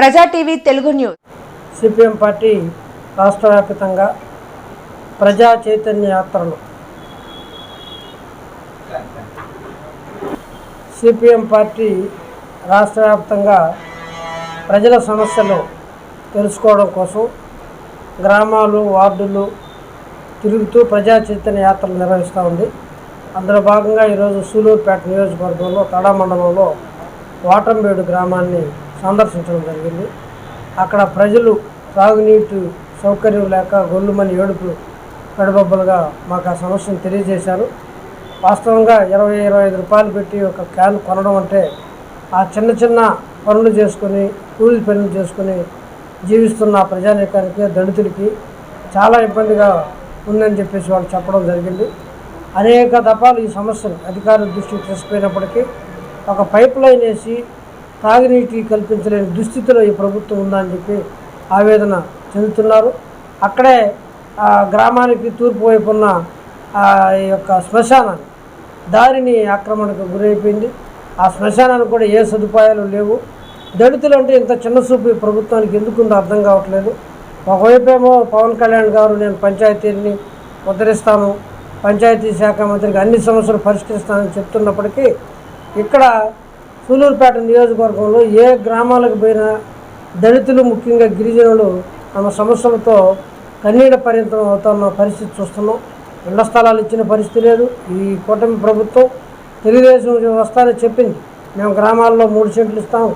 Praja TV Telugu news. CPM party రాష్ట్ర వ్యాప్తంగా ప్రజా చైతన్య యాత్రలు. సిపిఎం పార్టీ రాష్ట్ర వ్యాప్తంగా ప్రజల సమస్యలు తెలుసుకోవడం కోసం గ్రామాలు వార్డులు తిరుగుతూ ప్రజా చైతన్య యాత్రలు నిర్వహిస్తూ ఉంది. అందులో భాగంగా ఈరోజు సూలూరుపేట నియోజకవర్గంలో తడా మండలంలో వాటంబేడు గ్రామాన్ని సందర్శించడం జరిగింది. అక్కడ ప్రజలు తాగునీటి సౌకర్యం లేక గొల్లుమని ఏడుపులు కడుబొబ్బలుగా మాకు ఆ సమస్యను తెలియజేశారు. వాస్తవంగా ఇరవై ఇరవై ఐదు రూపాయలు పెట్టి ఒక క్యాన్ కొనడం అంటే ఆ చిన్న చిన్న పనులు చేసుకొని కూలి పనులు చేసుకొని జీవిస్తున్న ప్రజానీకానికి దళితులకి చాలా ఇబ్బందిగా ఉందని చెప్పేసి వాళ్ళు చెప్పడం జరిగింది. అనేక దఫాలు ఈ సమస్యను అధికారుల దృష్టికి తీసుకుపోయినప్పటికీ ఒక పైప్ లైన్ వేసి తాగునీటి కల్పించలేని దుస్థితిలో ఈ ప్రభుత్వం ఉందని చెప్పి ఆవేదన చెందుతున్నారు. అక్కడే ఆ గ్రామానికి తూర్పు వైపు ఉన్న ఈ యొక్క శ్మశానాన్ని దారిని ఆక్రమణకు గురైపోయింది. ఆ శ్మశానానికి కూడా ఏ సదుపాయాలు లేవు. దళితులు అంటే ఇంత చిన్న చూపు ఈ ప్రభుత్వానికి ఎందుకుందో అర్థం కావట్లేదు. ఒకవైపేమో పవన్ కళ్యాణ్ గారు నేను పంచాయతీని ఉద్ధరిస్తాను పంచాయతీ శాఖ మంత్రికి అన్ని సమస్యలు పరిష్కరిస్తానని చెప్తున్నప్పటికీ ఇక్కడ సూలూరుపేట నియోజకవర్గంలో ఏ గ్రామాలకు పోయినా దళితులు ముఖ్యంగా గిరిజనులు తమ సమస్యలతో కన్నీడ పర్యంతం అవుతున్న పరిస్థితి చూస్తున్నాం. ఇళ్ళ స్థలాలు ఇచ్చిన పరిస్థితి లేదు. ఈ కూటమి ప్రభుత్వం తెలుగుదేశం వస్తానని చెప్పింది. మేము గ్రామాల్లో మూడు సెంట్లు ఇస్తాం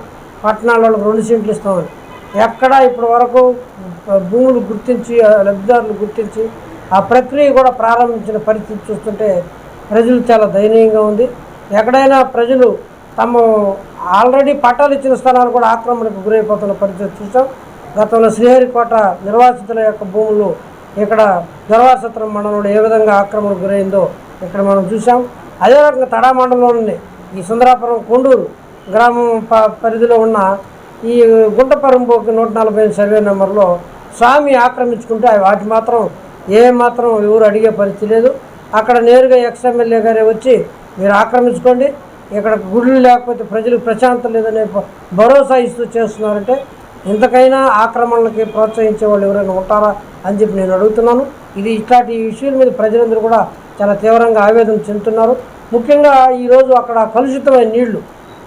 పట్టణాలలో రెండు సెంట్లు ఇస్తామని ఎక్కడా ఇప్పటి వరకు భూములు గుర్తించి లబ్ధిదారులు గుర్తించి ఆ ప్రక్రియ కూడా ప్రారంభించిన పరిస్థితి చూస్తుంటే ప్రజలు చాలా దయనీయంగా ఉంది. ఎక్కడైనా ప్రజలు తమ ఆల్రెడీ పట్టాలు ఇచ్చిన స్థలాలు కూడా ఆక్రమణకు గురైపోతున్న పరిస్థితి చూసాం. గతంలో శ్రీహరికోట నిర్వాసితుల యొక్క భూములు ఇక్కడ ధర్వాసత్రం మండలంలో ఏ విధంగా ఆక్రమణకు గురైందో ఇక్కడ మనం చూసాం. అదే రకంగా తడా మండలంలోని ఈ సుందరాపురం కొండూరు గ్రామం ప పరిధిలో ఉన్న ఈ గుంటపరంబోకి నూట నలభై సర్వే నెంబర్లో స్వామి ఆక్రమించుకుంటే వాటి మాత్రం ఏ మాత్రం ఎవరు అడిగే పరిస్థితి లేదు. అక్కడ నేరుగా ఎక్స్ఎమ్మెల్యే గారే వచ్చి మీరు ఆక్రమించుకోండి. ఇక్కడ గుళ్ళు లేకపోతే ప్రజలకు ప్రశాంతం లేదనే భరోసా ఇస్తూ చేస్తున్నారంటే ఇంతకైనా ఆక్రమణలకి ప్రోత్సహించే వాళ్ళు ఎవరైనా ఉంటారా అని చెప్పి నేను అడుగుతున్నాను. ఇది ఇట్లాంటి ఇష్యూల మీద ప్రజలందరూ కూడా చాలా తీవ్రంగా ఆవేదన చెందుతున్నారు. ముఖ్యంగా ఈరోజు అక్కడ కలుషితమైన నీళ్ళు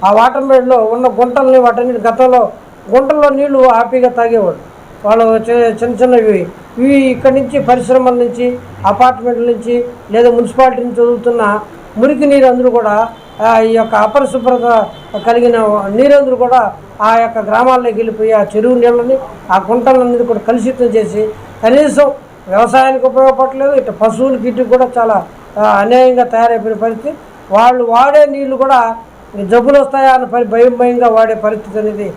ఆ వాటర్ బెడ్లో ఉన్న గుంటల్ని వాటన్నిటి గతంలో గుంటల్లో నీళ్ళు హ్యాపీగా తాగేవాళ్ళు. వాళ్ళు చి- చిన్న చిన్నవి. ఇవి ఇక్కడి నుంచి పరిశ్రమల నుంచి అపార్ట్మెంట్ల నుంచి లేదా మున్సిపాలిటీ నుంచి చదువుతున్న మురికి నీరు అందరూ కూడా ఈ యొక్క అపరిశుభ్రత కలిగిన నీరందరూ కూడా ఆ యొక్క గ్రామాల్లోకి వెళ్ళిపోయి ఆ చెరువు నీళ్ళని ఆ గుంటలన్నీ కూడా కలుషితం చేసి కనీసం వ్యవసాయానికి ఉపయోగపడలేదు ఇటు పశువులకి ఇటు కూడా చాలా అన్యాయంగా తయారైపోయిన పరిస్థితి. వాళ్ళు వాడే నీళ్ళు కూడా జబ్బులు వస్తాయా అని పరి భయం భయంగా వాడే పరిస్థితి అనేది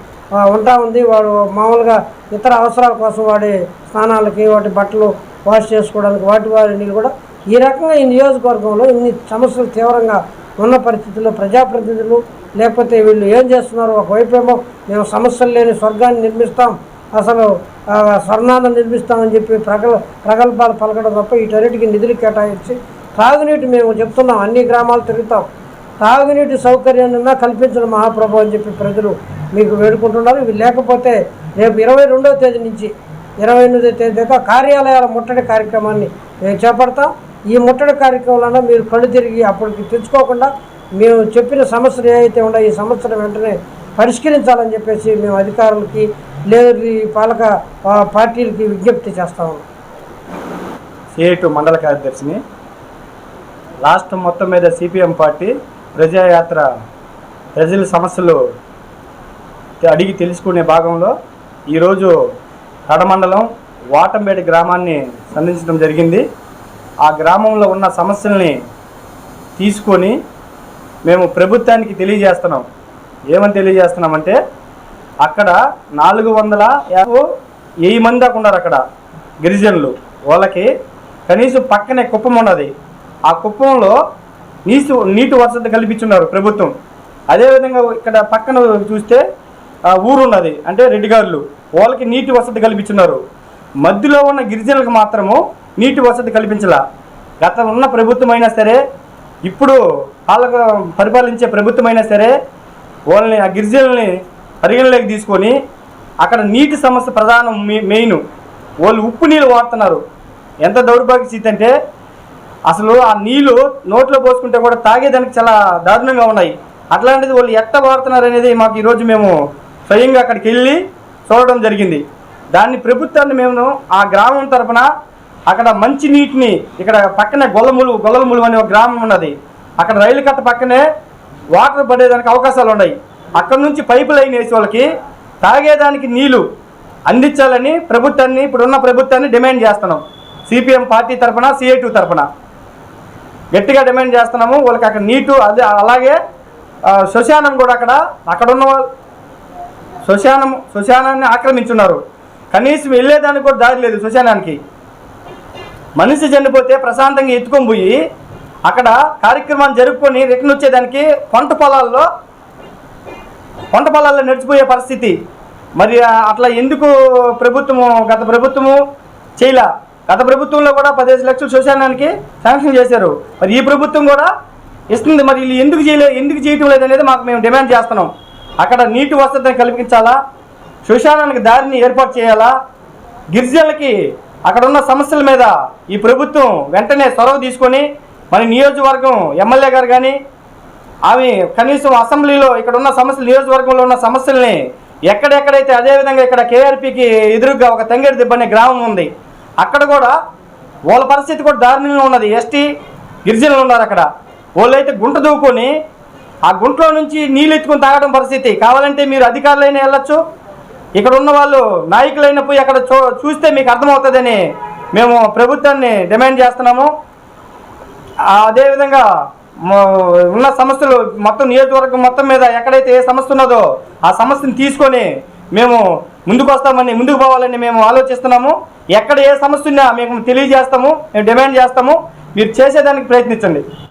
ఉంటా ఉంది. వాడు మామూలుగా ఇతర అవసరాల కోసం వాడే స్నానాలకి వాటి బట్టలు వాష్ చేసుకోవడానికి వాటి వారి నీళ్ళు కూడా ఈ రకంగా ఈ నియోజకవర్గంలో ఇన్ని సమస్యలు తీవ్రంగా ఉన్న పరిస్థితుల్లో ప్రజాప్రతినిధులు లేకపోతే వీళ్ళు ఏం చేస్తున్నారు ఒకవైపేమో ఏమో మేము సమస్యలు లేని స్వర్గాన్ని నిర్మిస్తాం అసలు స్వర్ణాలను స్వర్ణాన్ని నిర్మిస్తామని చెప్పి ప్రగల్ ప్రగల్భాలు పలకడం తప్ప వీటన్నిటికి నిధులు కేటాయించి తాగునీటి మేము చెప్తున్నాం అన్ని గ్రామాలు తిరుగుతాం. తాగునీటి సౌకర్యాన్ని కల్పించడం మహాప్రభు అని చెప్పి ప్రజలు మీకు వేడుకుంటున్నారు. ఇవి లేకపోతే రేపు ఇరవై రెండవ తేదీ నుంచి ఇరవై ఎనిమిదో తేదీ దాకా కార్యాలయాల ముట్టడి కార్యక్రమాన్ని మేము చేపడతాం. ఈ ముట్టడి కార్యక్రమంలో మీరు కళ్ళు తిరిగి అప్పటికి తెచ్చుకోకుండా మేము చెప్పిన సమస్యలు ఏవైతే ఉన్నాయో ఈ సమస్యను వెంటనే పరిష్కరించాలని చెప్పేసి మేము అధికారులకి లేదు పాలక పార్టీలకి విజ్ఞప్తి చేస్తా ఉన్నాం. సిఐటు మండల కార్యదర్శిని రాష్ట్రం మొత్తం మీద సిపిఎం పార్టీ ప్రజాయాత్ర ప్రజల సమస్యలు అడిగి తెలుసుకునే భాగంలో ఈరోజు కడమండలం వాటంపేట గ్రామాన్ని సందర్శించడం జరిగింది. ఆ గ్రామంలో ఉన్న సమస్యల్ని తీసుకొని మేము ప్రభుత్వానికి తెలియజేస్తున్నాం. ఏమని తెలియజేస్తున్నామంటే అక్కడ నాలుగు వందల యాభై వెయ్యి మంది దాకా ఉన్నారు అక్కడ గిరిజనులు. వాళ్ళకి కనీసం పక్కనే కుప్పం ఉన్నది. ఆ కుప్పంలో నీటి నీటి వసతి కల్పించున్నారు ప్రభుత్వం. అదేవిధంగా ఇక్కడ పక్కన చూస్తే ఊరున్నది. ఊరు ఉన్నది అంటే రెడ్డిగారులు వాళ్ళకి నీటి వసతి కల్పించున్నారు. మధ్యలో ఉన్న గిరిజనులకు మాత్రము నీటి వసతి కల్పించాల. గత ఉన్న ప్రభుత్వమైనా సరే ఇప్పుడు వాళ్ళకు పరిపాలించే ప్రభుత్వం అయినా సరే వాళ్ళని ఆ గిరిజనుల్ని పరిగణలోకి తీసుకొని అక్కడ నీటి సమస్య ప్రధానం మెయిన్. వాళ్ళు ఉప్పు నీళ్ళు వాడుతున్నారు. ఎంత దౌర్భాగ్య స్థితి అంటే అసలు ఆ నీళ్ళు నోట్లో పోసుకుంటే కూడా తాగేదానికి చాలా దారుణంగా ఉన్నాయి. అట్లాంటిది వాళ్ళు ఎట్ట వాడుతున్నారు అనేది మాకు ఈరోజు మేము స్వయంగా అక్కడికి వెళ్ళి చూడడం జరిగింది. దాన్ని ప్రభుత్వాన్ని మేము ఆ గ్రామం తరపున అక్కడ మంచి నీటిని ఇక్కడ పక్కనే గొల్లములు గొల్లములు అనే ఒక గ్రామం ఉన్నది. అక్కడ రైలు కట్ట పక్కనే వాటర్ పడేదానికి అవకాశాలు ఉన్నాయి. అక్కడ నుంచి పైపు లైన్ వేసి వాళ్ళకి తాగేదానికి నీళ్ళు అందించాలని ప్రభుత్వాన్ని ఇప్పుడున్న ప్రభుత్వాన్ని డిమాండ్ చేస్తున్నాం. సిపిఎం పార్టీ తరపున సిఐ తరఫున తరపున. గట్టిగా డిమాండ్ చేస్తున్నాము. వాళ్ళకి అక్కడ నీటు అదే అలాగే ఆ, శ్మశానం కూడా అక్కడ అక్కడ ఉన్న వాళ్ళు శ్మశానం శ్మశానాన్ని ఆక్రమించున్నారు. కనీసం వెళ్ళేదానికి కూడా దారి లేదు శ్మశానానికి. మనిషి చనిపోతే ప్రశాంతంగా ఎత్తుకొని పోయి అక్కడ కార్యక్రమాన్ని జరుపుకొని రిటర్న్ వచ్చేదానికి పంట పొలాల్లో పంట పొలాల్లో నడిచిపోయే పరిస్థితి. మరి అట్లా ఎందుకు ప్రభుత్వము గత ప్రభుత్వము చేయలే? గత ప్రభుత్వంలో కూడా పదిహేను లక్షలు శ్మశానానికి శాంక్షన్ చేశారు. మరి ఈ ప్రభుత్వం కూడా ఇస్తుంది. మరి వీళ్ళు ఎందుకు చేయలే ఎందుకు చేయటం లేదనేది మాకు మేము డిమాండ్ చేస్తున్నాం. అక్కడ నీటి వసతిని కల్పించాలా? శ్మశానానికి దారిని ఏర్పాటు చేయాలా? గిరిజనులకి అక్కడ ఉన్న సమస్యల మీద ఈ ప్రభుత్వం వెంటనే చొరవ తీసుకొని మన నియోజకవర్గం ఎమ్మెల్యే గారు కానీ ఆమె కనీసం అసెంబ్లీలో ఇక్కడ ఉన్న సమస్యలు నియోజకవర్గంలో ఉన్న సమస్యల్ని ఎక్కడెక్కడైతే అదేవిధంగా ఇక్కడ కేఆర్పీకి ఎదురుగా ఒక తంగేడు దిబ్బనే గ్రామం ఉంది అక్కడ కూడా వాళ్ళ పరిస్థితి కూడా దారుణంగా ఉన్నది. ఎస్టీ గిరిజనులు ఉన్నారు అక్కడ. వాళ్ళైతే గుంట దూకొని ఆ గుంటలో నుంచి నీళ్ళు ఎత్తుకొని తాగడం పరిస్థితి. కావాలంటే మీరు అధికారులైనా వెళ్ళొచ్చు ఇక్కడ ఉన్న వాళ్ళు నాయకులైన పోయి అక్కడ చూ చూస్తే మీకు అర్థమవుతుందని మేము ప్రభుత్వాన్ని డిమాండ్ చేస్తున్నాము. అదేవిధంగా ఉన్న సమస్యలు మొత్తం నియోజకవర్గం మొత్తం మీద ఎక్కడైతే ఏ సమస్య ఉన్నదో ఆ సమస్యను తీసుకొని మేము ముందుకు వస్తామని ముందుకు పోవాలని మేము ఆలోచిస్తున్నాము. ఎక్కడ ఏ సమస్య ఉన్నా మేము తెలియజేస్తాము మేము డిమాండ్ చేస్తాము. మీరు చేసేదానికి ప్రయత్నించండి.